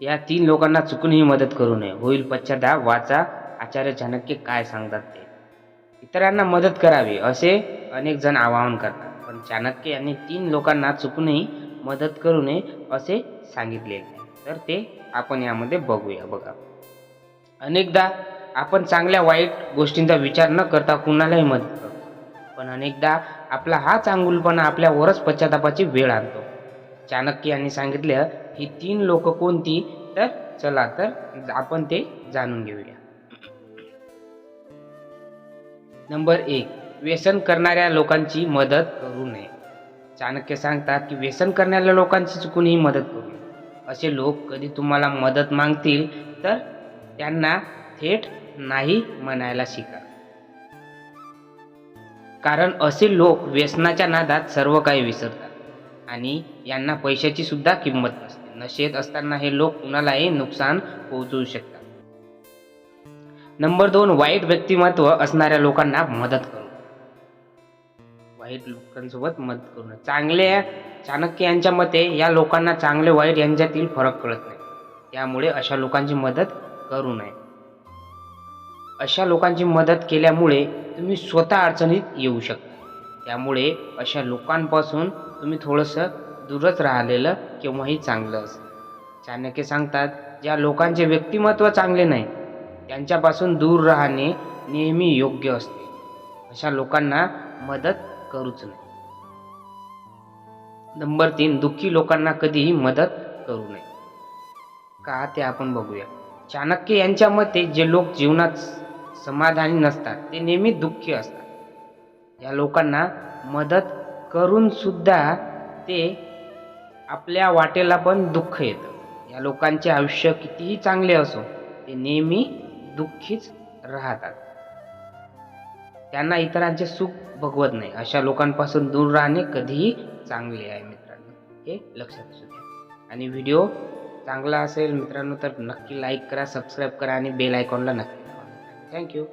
या तीन लोकांना चुकूनही मदत करू नये. होईल पश्चाताप. वाचा. आचार्य चाणक्य काय सांगतात ते. इतरांना मदत करावी असे अनेक जण आवाहन करतात. पण चाणक्य यांनी तीन लोकांना चुकूनही मदत करू नये असे सांगितले. तर ते आपण यामध्ये बघूया. बघा. अनेकदा आपण चांगल्या वाईट गोष्टींचा विचार न करता कुणालाही मदत करतो. पण अनेकदा आपला हा चांगुलपणा आपल्यावरच पश्चातापाची वेळ आणतो. चाणक्य यांनी सांगितलं ही तीन लोक कोणती? तर चला तर आपण ते जाणून घेऊया. नंबर एक व्यसन करणाऱ्या लोकांची मदत करू नये. चाणक्य सांगतात की व्यसन करणाऱ्या लोकांची चुकूनही मदत करू नये. असे लोक कधी तुम्हाला मदत मागतील तर त्यांना थेट नाही म्हणायला शिका. कारण असे लोक व्यसनाच्या नादात सर्व काही विसरतात. आणि यांना पैशाची सुद्धा किंमत नसते. नशेत असताना हे लोक कुणालाही नुकसान पोहोचवू शकतात. नंबर दोन वाईट व्यक्तिमत्व असणाऱ्या लोकांना मदत करू. वाईट लोकांसोबत मदत करू नये चांगल्या चाणक्य यांच्या मते या लोकांना चांगले वाईट यांच्यातील फरक कळत नाही. त्यामुळे अशा लोकांची मदत करू नये. अशा लोकांची मदत केल्यामुळे तुम्ही स्वतः अडचणीत येऊ शकता. त्यामुळे अशा लोकांपासून तुम्ही थोडंसं दूरच राहिलेलं केव्हाही चांगलं असं चाणक्य सांगतात ज्या लोकांचे व्यक्तिमत्व चांगले नाही त्यांच्यापासून दूर राहणे नेहमी योग्य असते. अशा लोकांना मदत करूच नाही. नंबर तीन दुःखी लोकांना कधीही मदत करू नये. का ते आपण बघूया. चाणक्य यांच्या मते जे लोक जीवनात समाधानी नसतात ते नेहमी दुःखी असतात. या लोकांना मदत करून सुद्धा ते आपल्या वाटेला पण दुःख येतं. या लोकांचे आयुष्य कितीही चांगले असो ते नेहमी दुःखीच राहतात. त्यांना इतरांचे सुख भगवत नाही. अशा लोकांपासून दूर राहणे कधीही चांगले आहे मित्रांनो. हे लक्षात असू द्या आणि व्हिडिओ चांगला असेल मित्रांनो तर नक्की लाईक करा सबस्क्राईब करा आणि बेल आयकॉनला नक्की थँक्यू.